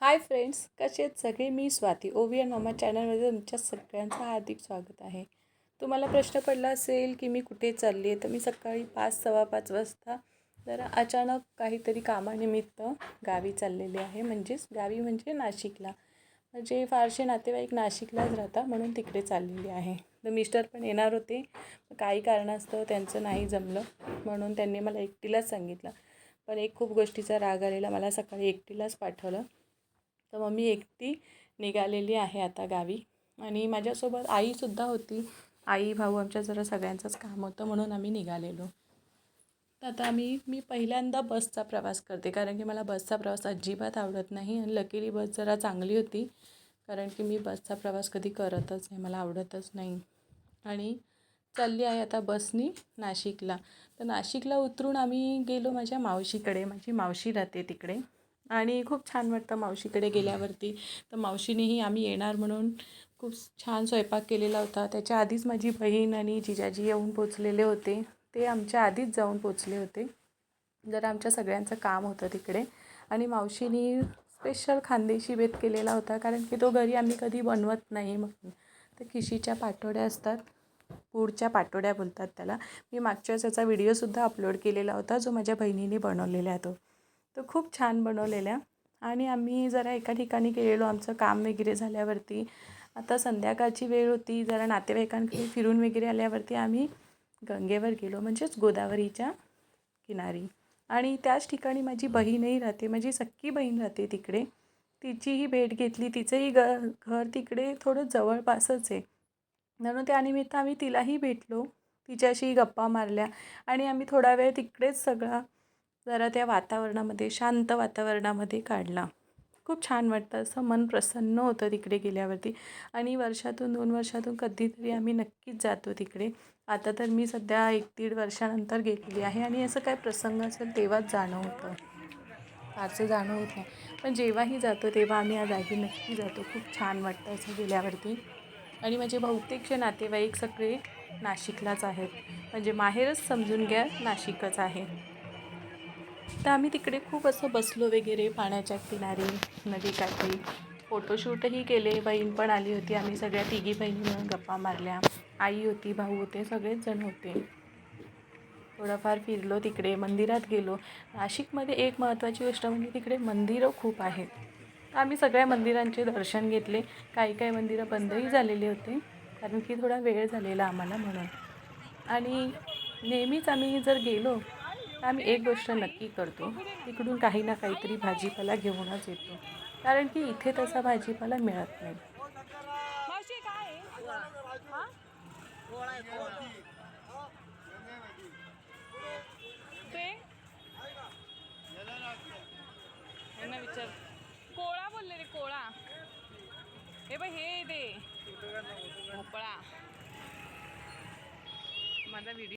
Hi friends कसे आहेत सगळे? मी स्वाती. ओवियन मामा चॅनलमध्ये तुमच्या सगळ्यांचं हार्दिक स्वागत आहे. तुम्हाला प्रश्न पडला असेल की मी कुठे चालली आहे तर मी सकाळी पाच सव्वा पाच वाजता जरा अचानक काहीतरी कामानिमित्त गावी चाललेले आहे. म्हणजेच गावी म्हणजे नाशिकला. म्हणजे फारसे नातेवाईक नाशिकलाच राहतात म्हणून तिकडे चाललेले आहे. तर मिस्टर पण येणार होते. काही कारणास्तव त्यांचं नाही जमलं म्हणून त्यांनी मला एकटीलाच सांगितलं. पण एक खूप गोष्टीचा राग आलेला मला सकाळी एकटीलाच पाठवलं. तर मग मी एकटी निघालेली आहे आता गावी. आणि माझ्यासोबत आईसुद्धा होती. आई भाऊ आमच्या जरा सगळ्यांचंच काम होतं म्हणून आम्ही निघालेलो. तर आता आम्ही मी पहिल्यांदा बसचा प्रवास करते कारण की मला बसचा प्रवास अजिबात आवडत नाही आणि लकीली बस जरा चांगली होती. कारण की मी बसचा प्रवास कधी करतच नाही मला आवडतच नाही. आणि चालली आहे आता बसनी नाशिकला. तर नाशिकला उतरून आम्ही गेलो माझ्या मावशीकडे माझी मावशी राहते तिकडे. आणि खूप छान वाटतं मावशीकडे गेल्यावरती. तर मावशीनेही आम्ही येणार म्हणून खूप छान स्वयंपाक केलेला होता. त्याच्या आधीच माझी बहीण आणि जिजाजी येऊन पोचलेले होते. ते आमच्या आधीच जाऊन पोचले होते. जरा आमच्या सगळ्यांचं काम होतं तिकडे. आणि मावशीनी स्पेशल खानदेशी बेत केलेला होता. कारण की तो घरी आम्ही कधी बनवत नाही मग तर खिशीच्या पाटोड्या असतात. पुढच्या पाटोड्या बोलतात त्याला. मी मागच्या याचा व्हिडिओसुद्धा अपलोड केलेला होता. जो माझ्या बहिणीने बनवलेला आहे तो. तो खूप छान बनवलेल्या आणि आम्ही जरा एका ठिकाणी गेलेलो. आमचं काम वगैरे झाल्यावरती आता संध्याकाळची वेळ होती. जरा नातेवाईकांकडे फिरून वगैरे आल्यावरती आम्ही गंगेवर गेलो म्हणजेच गोदावरीच्या किनारी. आणि त्याच ठिकाणी माझी बहीणही राहते माझी सख्खी बहीण राहते तिकडे. तिचीही भेट घेतली तिचंही ग घर तिकडे थोडं जवळपासच आहे. म्हणून त्यानिमित्त आम्ही तिलाही भेटलो तिच्याशी गप्पा मारल्या आणि आम्ही थोडा वेळ तिकडेच सगळा जरा त्या वातावरणामध्ये शांत वातावरणामध्ये काढला. खूप छान वाटतं. असं मन प्रसन्न होतं तिकडे गेल्यावरती. आणि वर्षातून दोन वर्षातून कधीतरी आम्ही नक्कीच जातो तिकडे. आता तर मी सध्या एक दीड वर्षानंतर गेलेली आहे आणि असं काय प्रसंग असेल तेव्हाच जाणं होतं फारसं जाणं होत नाही. पण जेव्हाही जातो तेव्हा आम्ही या जागी नक्की जातो. खूप छान वाटतं असं गेल्यावरती. आणि माझे बहुतेकचे नातेवाईक सगळे नाशिकलाच आहेत. म्हणजे माहेरच समजून घ्या नाशिकच आहे. तर आम्ही तिकडे खूप असं बसलो वगैरे पाण्याच्या किनारी नदीकाठी फोटोशूटही केले बहीण पण आली होती. आम्ही सगळ्या तिघी बहिणी मिळून गप्पा मारल्या. आई होती भाऊ होते सगळेच जण होते. थोडंफार फिरलो तिकडे मंदिरात गेलो. नाशिकमध्ये एक महत्त्वाची गोष्ट म्हणजे तिकडे मंदिरं खूप आहेत. आम्ही सगळ्या मंदिरांचे दर्शन घेतले. काही काही मंदिरं बंदही झालेली होते कारण की थोडा वेळ झालेला आम्हाला म्हणून. आणि नेहमीच आम्ही जर गेलो तर आम्ही एक गोष्ट नक्की करतो. तिकडून काही ना काहीतरी भाजीपाला घेऊनच येतो. कारण की इथे तसा भाजीपाला मिळत नाही. विचार. कोळा बोलले रे कोळा. हे बाई हे दे. भोपळा. माझा व्हिडिओ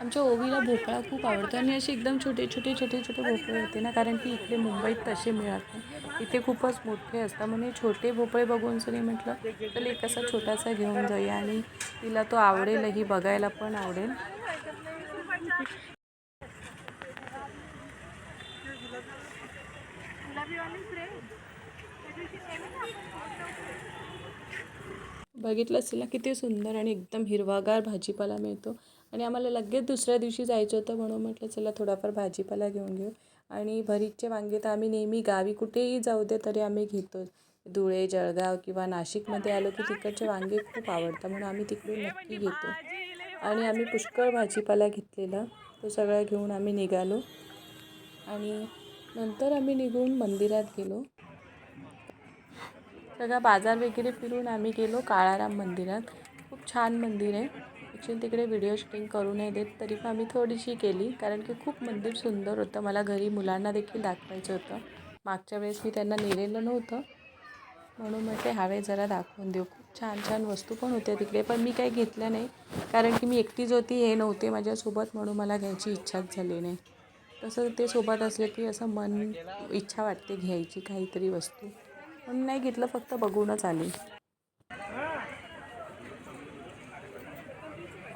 आमच्या ओवीला भोपळा खूप आवडतो. आणि असे एकदम छोटे छोटे छोटे छोटे भोपळे होते ना कारण की इकडे मुंबईत तसे मिळत नाही. इथे खूपच मोठे असतात. म्हणजे छोटे भोपळे बघून सनी म्हटलं तर एक असा छोटासा घेऊन जाऊया आणि तिला तो आवडेलही बघायला पण आवडेल. बघितलं असेल ना किती सुंदर आणि एकदम हिरवागार भाजीपाला मिळतो. आणि आम्हाला लगेच दुसऱ्या दिवशी जायचं होतं म्हणून म्हटलं चला थोडाफार भाजीपाला घेऊन घेऊ. आणि भरीतचे वांगे तर आम्ही नेहमी गावी कुठेही जाऊ दे तरी आम्ही घेतो धुळे जळगाव किंवा नाशिकमध्ये आलो की तिकडचे वांगे खूप आवडतात म्हणून आम्ही तिकडून नक्की घेतो. आणि आम्ही पुष्कळ भाजीपाला घेतलेला तो सगळा घेऊन आम्ही निघालो. आणि नंतर आम्ही निघून मंदिरात गेलो. सगळा बाजार वगैरे फिरून आम्ही गेलो काळाराम मंदिरात. खूप छान मंदिर आहे. ॲक्च्युली तिकडे व्हिडिओ शूटिंग करू नाही देत तरी पण आम्ही थोडीशी केली. कारण की खूप मंदिर सुंदर होतं. मला घरी मुलांना देखील दाखवायचं होतं. मागच्या वेळेस मी त्यांना नेलेलं नव्हतं. म्हणून म्हटले हवे जरा दाखवून देऊ. खूप छान छान वस्तू पण होत्या तिकडे. पण मी काही घेतल्या नाही. कारण की मी एकटीच होती हे नव्हते माझ्यासोबत म्हणून मला घ्यायची इच्छाच झाली नाही. तसं ते सोबत असलं की असं मन इच्छा वाटते घ्यायची काहीतरी वस्तू. म्हणून नाही घेतलं फक्त बघूनच आली.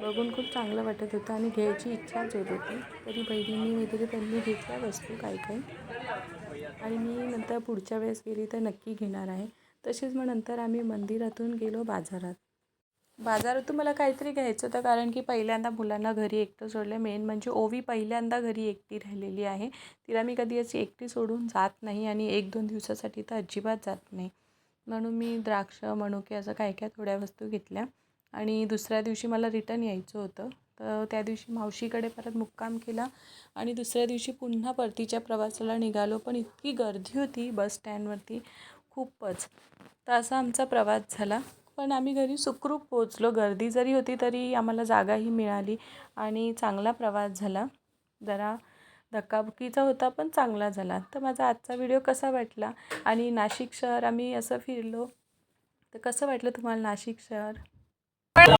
बघून खूप चांगलं वाटत होतं आणि घ्यायची इच्छाच होत होती तरी बहिणींनी वगैरे त्यांनी घेतल्या वस्तू काही काही. आणि मी नंतर पुढच्या वेळेस गेली तर नक्की घेणार आहे. तसेच मग नंतर आम्ही मंदिरातून गेलो बाजारात. बाजारातून मला काहीतरी घ्यायचं होतं कारण की पहिल्यांदा मुलांना घरी एकटं सोडलं. मेन म्हणजे ओवी पहिल्यांदा घरी एकटी राहिलेली आहे. तिला मी कधी अशी एकटी सोडून जात नाही आणि एक दोन दिवसासाठी तर अजिबात जात नाही. म्हणून मी द्राक्ष मनुके असं काय काय थोड्या वस्तू घेतल्या. आणि दुसऱ्या दिवशी मला रिटर्न यायचं होतं. तर त्या दिवशी मावशीकडे परत मुक्काम केला आणि दुसऱ्या दिवशी पुन्हा परतीच्या प्रवासाला निघालो. पण इतकी गर्दी होती बस स्टँडवरती. खूपच तर असा आमचा प्रवास झाला. पण आम्ही घरी सुखरूप पोचलो गर्दी जरी होती तरी आम्हाला जागाही मिळाली आणि चांगला प्रवास झाला. जरा धक्काबुक्कीचा होता पण चांगला झाला. तर माझा आजचा व्हिडिओ कसा वाटला? आणि नाशिक शहर आम्ही असं फिरलो. तर कसं वाटलं तुम्हाला नाशिक शहर?